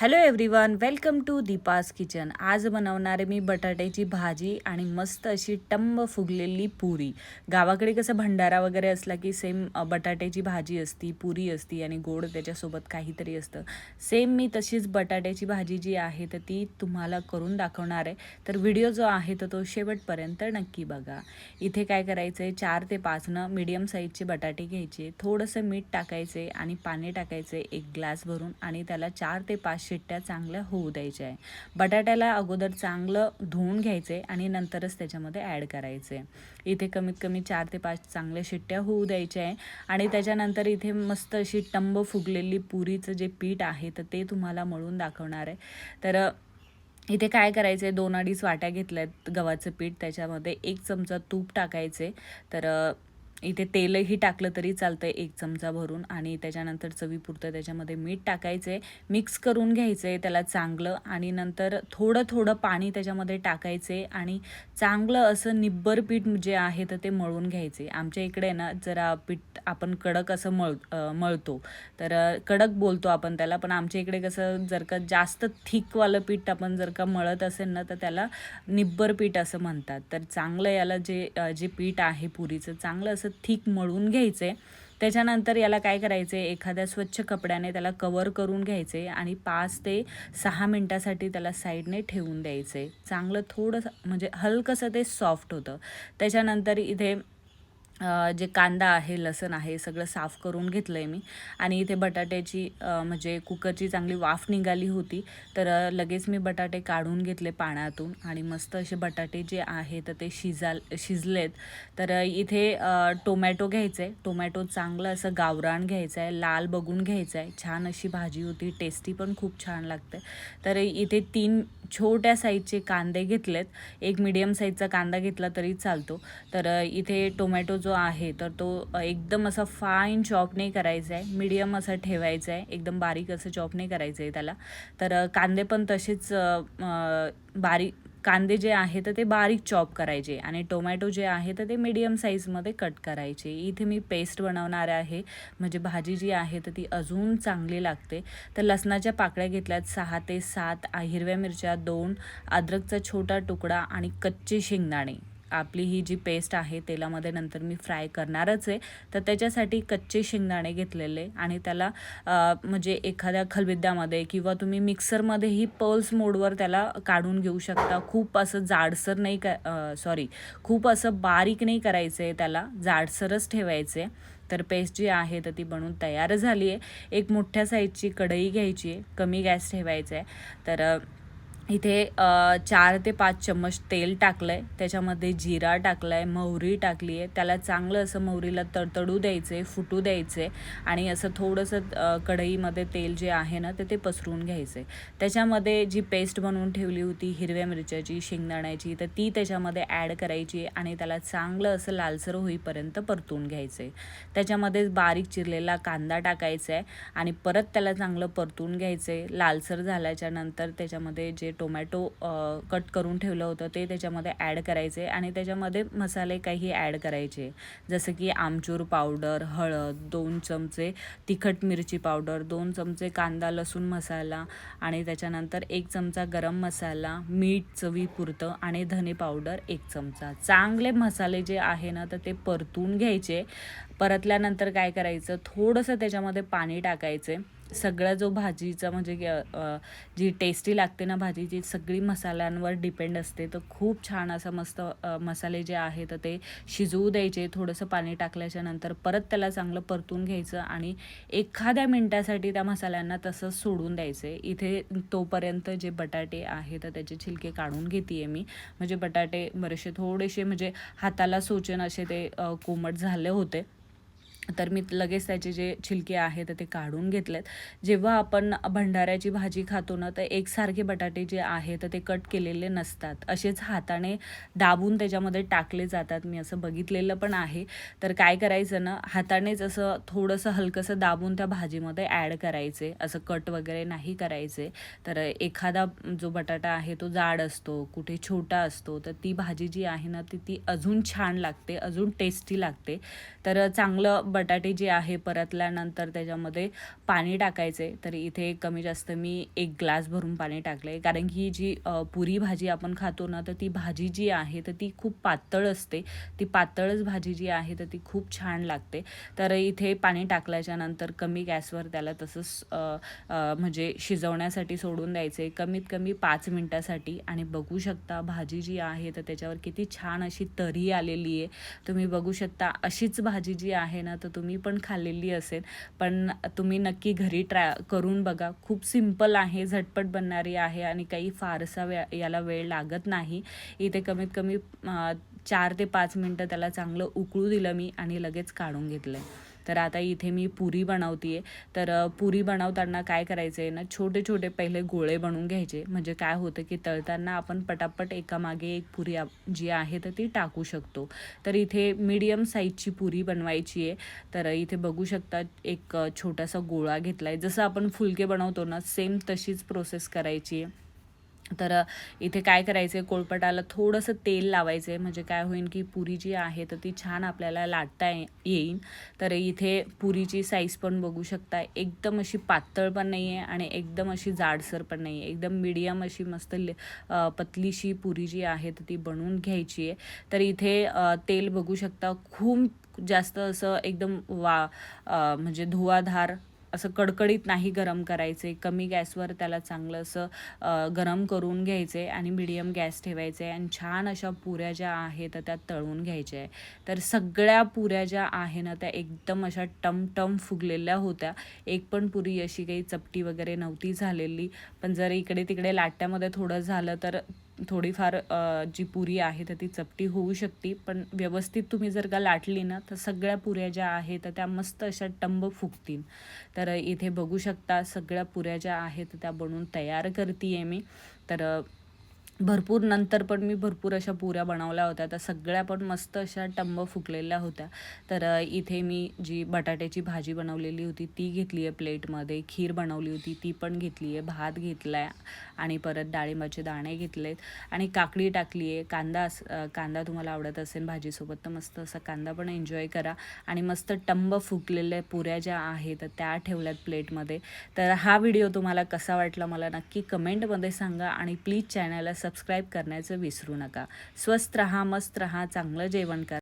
Hello everyone welcome to Deepa's kitchen आज बनवणारे मी बटाट्याची भाजी आणि मस्त अशी टंब फुगलेली पुरी. गावाकडे कसं भंडारा वगैरे असला की सेम बटाट्याची भाजी असती पुरी असती आणि गोड त्याच्यासोबत काहीतरी असतं. सेम मी तशीच बटाट्याची भाजी जी आहे तर ती तुम्हाला करून दाखवणार आहे. तर व्हिडिओ जो आहे तर तो शेवटपर्यंत नक्की बघा. इथे काय करायचं आहे चार ते पाचनं मीडियम साईजचे बटाटे घ्यायचे थोडंसं मीठ टाकायचे आणि पाणी टाकायचे एक ग्लास भरून आणि त्याला चार ते पाच शिट्ट्या चांगल्या होऊ द्यायच्या आहे. बटाट्याला अगोदर चांगलं धुवून घ्यायचे आणि नंतरच त्याच्यामध्ये ॲड करायचे. इथे कमीत कमी चार ते पाच चांगल्या शिट्ट्या होऊ द्यायच्या आहे. आणि त्याच्यानंतर इथे मस्त अशी टंब फुगलेली पुरीचं जे पीठ आहे तर ते तुम्हाला मळून दाखवणार आहे. तर इथे काय करायचं आहे दोन अडीच वाट्या घेतल्या आहेत गव्हाचं पीठ. त्याच्यामध्ये एक चमचा तूप टाकायचे. तर इथे तेलही टाकलं तरी चालतं आहे एक चमचा भरून आणि त्याच्यानंतर चवीपुरतं त्याच्यामध्ये मीठ टाकायचं आहे मिक्स करून घ्यायचं आहे त्याला चांगलं आणि नंतर थोडं थोडं पाणी त्याच्यामध्ये टाकायचे आणि चांगलं असं निब्बर पीठ जे आहे तर ते मळून घ्यायचे आमच्या इकडे ना जरा पीठ आपण कडक असं मळ मळतो. तर कडक बोलतो आपण त्याला पण आमच्या इकडे कसं जर का जास्त थिकवालं पीठ आपण जर का मळत असेल ना तर त्याला निब्बर पीठ असं म्हणतात. तर चांगलं याला जे जे पीठ आहे पुरीचं चांगलं असं थिक मळून घ्यायचं. आहे त्याच्यानंतर याला काय करायचं? आहे एखाद्या स्वच्छ कपड्याने त्याला कवर करून घ्यायचे आणि पाच ते सहा मिनटासाठी त्याला साईडने ठेवून द्यायचं. आहे चांगलं थोडंसं म्हणजे हलकंसं ते सॉफ्ट होतं. त्याच्यानंतर इथे जे कांदा आहे लसण आहे सगळं साफ करून घेतलं आहे मी. आणि इथे बटाट्याची म्हणजे कुकरची चांगली वाफ निघाली होती. तर लगेच मी बटाटे काढून घेतले पाण्यातून. आणि मस्त असे बटाटे जे आहे तर ते शिजाल शिजलेत. तर इथे टोमॅटो घ्यायचं आहे टोमॅटो चांगलं असं गावरान घ्यायचं आहे लाल बघून घ्यायचं आहे छान अशी भाजी होती. टेस्टी पण खूप छान लागते. तर इथे तीन छोट्या साईजचे कांदे घेतलेत. एक मीडियम साईजचा कांदा घेतला तरी चालतो. तर इथे टोमॅटो जो आहे तर तो एकदम असा फाईन चॉप नाही करायचा आहे. मीडियम असा ठेवायचा आहे. एकदम बारीक असं चॉप नाही करायचं आहे त्याला. तर कांदे पण तसेच बारीक कांदे जे आहे तर ते बारीक चॉप करायचे आणि टोमॅटो जे आहे तर ते मीडियम साईजमध्ये कट करायचे. इथे मी पेस्ट बनवणार आहे. म्हणजे भाजी जी आहे तर ती अजून चांगली लागते. तर लसणाच्या पाकळ्या घेतल्यात सहा ते सात हिरव्या मिरच्या दोन अद्रकचा छोटा तुकडा आणि कच्चे शेंगदाणे. आपली ही जी पेस्ट आहे तेलामध्ये नंतर मी फ्राय करणारच आहे. तर त्याच्यासाठी कच्चे शेंगदाणे घेतलेले आणि त्याला म्हणजे एखाद्या खलबिद्यामध्ये किंवा तुम्ही मिक्सरमध्येही पल्स मोडवर त्याला काढून घेऊ शकता. खूप असं जाडसर नाही का सॉरी खूप असं बारीक नाही करायचं आहे त्याला जाडसरच ठेवायचे. तर पेस्ट जी आहे तर ती बनवून तयार झाली आहे. एक मोठ्या साईजची कढई घ्यायची आहे कमी गॅस ठेवायचा आहे. तर इथे चार ते पाच चम्मच तेल टाकलं आहे त्याच्यामध्ये जिरा टाकला आहे मोहरी टाकली आहे. त्याला चांगलं असं मोहरीला तडतडू द्यायचं आहे फुटू द्यायचं आहे आणि असं थोडंसं कढईमध्ये तेल जे आहे ना ते ते पसरून घ्यायचं आहे त्याच्यामध्ये जी पेस्ट बनवून ठेवली होती हिरव्या मिरच्याची शेंगदाण्याची तर ती त्याच्यामध्ये ॲड करायची आहे आणि त्याला चांगलं असं लालसर होईपर्यंत परतून घ्यायचं आहे त्याच्यामध्ये बारीक चिरलेला कांदा टाकायचा आहे आणि परत त्याला चांगलं परतून घ्यायचं आहे लालसर झाल्याच्यानंतर त्याच्यामध्ये जे टोमॅटो कट करून ठेवलं होतं. ते त्याच्यामध्ये ॲड करायचे आणि त्याच्यामध्ये मसाले काही ॲड करायचे. जसं की आमचूर पावडर हळद दोन चमचे तिखट मिरची पावडर दोन चमचे कांदा लसूण मसाला आणि त्याच्यानंतर एक चमचा गरम मसाला मीठ चवीपुरतं आणि धने पावडर एक चमचा. चांगले मसाले जे आहे ना तर ते परतून घ्यायचे. परतल्यानंतर काय करायचं? थोडंसं त्याच्यामध्ये पाणी टाकायचे. सगळा जो भाजीचा म्हणजे जी टेस्टी लागते ना भाजी जी सगळी मसाल्यांवर डिपेंड असते तर खूप छान असं मस्त मसाले जे आहे तर ते शिजवू द्यायचे थोडंसं पाणी टाकल्याच्या नंतर परत त्याला चांगलं परतून घ्यायचं आणि एखाद्या मिनटासाठी त्या मसाल्यांना तसंच सोडून द्यायचे. इथे तोपर्यंत जे बटाटे आहे तर त्याचे छिलके काढून घेते आहे मी. म्हणजे बटाटे बरेचसे थोडेसे म्हणजे हाताला सोचन असे ते कोमट झाले होते. तर मी लगेच त्याचे जे छिलके आहेत तर ते काढून घेतलेत. जेव्हा आपण भंडाऱ्याची भाजी खातो ना तर एकसारखे बटाटे जे आहे तर ते कट केलेले नसतात. असेच हाताने दाबून त्याच्यामध्ये टाकले जातात. मी असं बघितलेलं पण आहे. तर काय करायचं ना हातानेच असं थोडंसं हलकंसं दाबून त्या भाजीमध्ये ॲड करायचे. असं कट वगैरे नाही करायचे. तर एखादा जो बटाटा आहे तो जाड असतो कुठे छोटा असतो तर ती भाजी जी आहे ना ती ती अजून छान लागते अजून टेस्टी लागते. तर चांगलं बटाटे जे आहे परतल्यानंतर त्याच्यामध्ये पाणी टाकायचे तर इथे कमी जास्त मी एक ग्लास भरून पाणी टाकले कारण की जी पुरी भाजी आपण खातो ना तर ती भाजी जी आहे तर ती खूप पातळ असते. ती पातळच भाजी जी आहे तर ती खूप छान लागते. तर इथे पाणी टाकल्याच्या नंतर कमी गॅसवर त्याला तसंच म्हणजे शिजवण्यासाठी सोडून द्यायचे. कमीत कमी पाच मिनटासाठी. आणि बघू शकता भाजी जी आहे तर त्याच्यावर किती छान अशी तरी आलेली आहे. तुम्ही बघू शकता अशीच भाजी जी आहे ना तर तुम्ही पण खाल्लेली असेल. पण तुम्ही नक्की घरी ट्राय करून बघा. खूप सिंपल आहे झटपट बनणारी आहे आणि काही फारसा वे याला वेळ लागत नाही. इथे कमीत कमी चार ते पाच मिनटं त्याला चांगलं उकळू दिलं मी आणि लगेच काढून घेतलं आहे तर आता इथे मी पुरी बनवते आहे तर पुरी बनवताना काय करायचं आहे ना छोटे छोटे पहिले गोळे बनवून घ्यायचे. म्हणजे काय होतं की तळताना आपण पटापट एकामागे एक पुरी जी आहे तर ती टाकू शकतो. तर इथे मीडियम साईजची पुरी बनवायची आहे तर इथे बघू शकता एक छोटासा गोळा घेतला आहे जसं आपण फुलके बनवतो ना सेम तशीच प्रोसेस करायची आहे तर इथे काय करायचं आहे कोळपटाला थोडंसं तेल लावायचं आहे म्हणजे काय होईल की पुरी जी आहे तर ती छान आपल्याला लाटता ये- येईल तर इथे पुरीची साईज पण बघू शकता एकदम अशी पातळ पण नाही आहे आणि एकदम अशी जाडसर पण नाही आहे एकदम मीडियम अशी मस्त ले- पतलीशी पुरी जी आहे तर ती बनवून घ्यायची आहे. तर इथे तेल बघू शकता खूप जास्त असं एकदम वा म्हणजे धुवाधार असं कडकडीत नाही गरम करायचे कमी गॅसवर त्याला चांगलं असं गरम करून घ्यायचे आणि मिडियम गॅस ठेवायचे आणि छान अशा पुऱ्या ज्या आहेत त्या तळून घ्यायच्या. आहे तर सगळ्या पुऱ्या ज्या आहे ना त्या एकदम अशा टमटम फुगलेल्या होत्या. एक पण पुरी अशी काही चपटी वगैरे नव्हती झालेली. पण जर इकडे तिकडे लाट्यामध्ये थोडं झालं तर थोडीफार जी पुरी आहे तर ती चपटी होऊ शकते. पण व्यवस्थित तुम्ही जर का लाटली ना तर सगळ्या पुऱ्या ज्या आहेत तर त्या मस्त अशा टंब फुगतील. तर इथे बघू शकता सगळ्या पुऱ्या ज्या आहेत त्या बनवून तयार करते आहे मी. तर भरपूर नंतर पण मी भरपूर अशा पुऱ्या बनवल्या होत्या. तर सगळ्या पण मस्त अशा टंब फुकलेल्या होत्या. तर इथे मी जी बटाट्याची भाजी बनवलेली होती ती घेतली आहे प्लेटमध्ये. खीर बनवली होती ती पण घेतली आहे. भात घेतला आहे आणि परत डाळिंबाचे दाणे घेतलेत. आणि काकडी टाकली आहे. कांदा अस- कांदा तुम्हाला आवडत असेल भाजीसोबत तर मस्त असा कांदा पण एन्जॉय करा. आणि मस्त टंब फुकलेल्या पुऱ्या ज्या आहेत त्या ठेवल्यात प्लेटमध्ये. तर हा व्हिडिओ तुम्हाला कसा वाटला मला नक्की कमेंटमध्ये सांगा. आणि प्लीज चॅनलला सबस्क्राईब करण्याचं विसरू नका. स्वस्त रहा मस्त रहा चांगलं जेवण करा.